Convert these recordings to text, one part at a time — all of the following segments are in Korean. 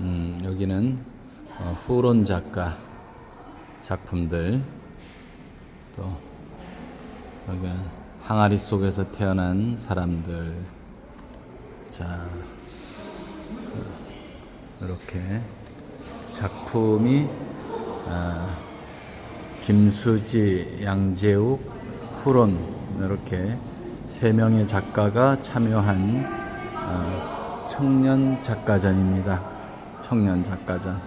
음, 여기는 어, 후론 작가 작품들 또 여기는 항아리 속에서 태어난 사람들 자 이렇게 작품이 아, 김수지, 양재욱, 후론 이렇게 세 명의 작가가 참여한 아, 청년 작가전입니다. 청년 작가전.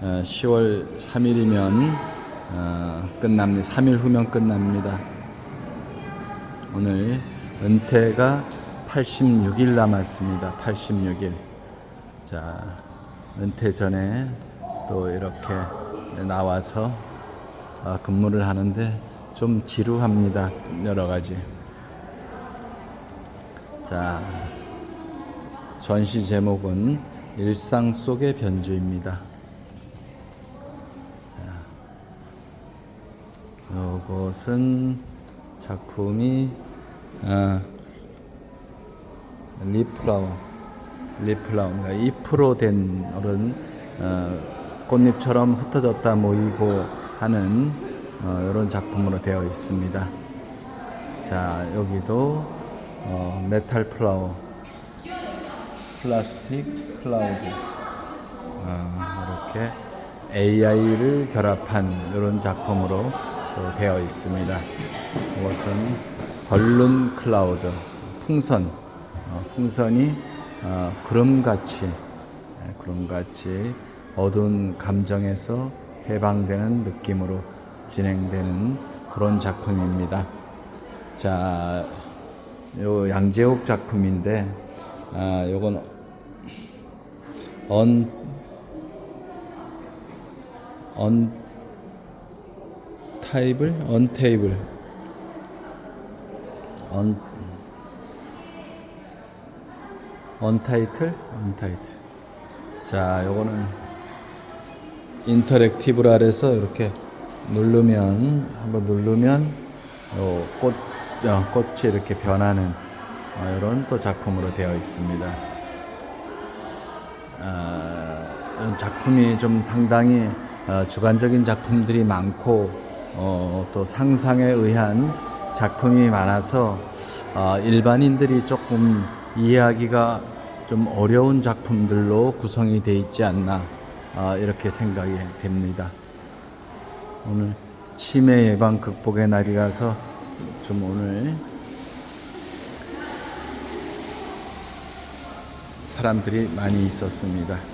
어, 10월 3일이면 어, 끝납니다. 3일 후면 끝납니다. 오늘 은퇴가 86일 남았습니다. 86일. 자, 은퇴 전에 또 이렇게 나와서 어, 근무를 하는데 좀 지루합니다. 여러 가지. 자, 전시 제목은 일상 속의 변주입니다. 이것은 작품이 아, 리플라워 리플라워 그러니까 2%된 이런 어, 꽃잎처럼 흩어졌다 모이고 하는 어, 이런 작품으로 되어 있습니다. 자 여기도 어, 메탈 플라워 플라스틱 클라우드 어, 이렇게 AI를 결합한 이런 작품으로 또 되어 있습니다. 이것은 벌룬 클라우드 풍선 어, 풍선이 어, 구름같이 예, 구름같이 어두운 감정에서 해방되는 느낌으로 진행되는 그런 작품입니다. 자, 요 양재옥 작품인데 아, 요건 언 언 타입을? 언 테이블. 언 언타이틀? 언타이틀. 자 요거는 인터랙티브라 그래서 이렇게 누르면 한번 누르면 요 꽃, 어, 꽃이 이렇게 변하는 어, 이런 또 작품으로 되어 있습니다. 아, 이런 작품이 좀 상당히 어, 주관적인 작품들이 많고 어, 또 상상에 의한 작품이 많아서 어, 일반인들이 조금 이해하기가 좀 어려운 작품들로 구성이 되어 있지 않나 어, 이렇게 생각이 됩니다. 오늘 치매 예방 극복의 날이라서 좀 오늘 사람들이 많이 있었습니다.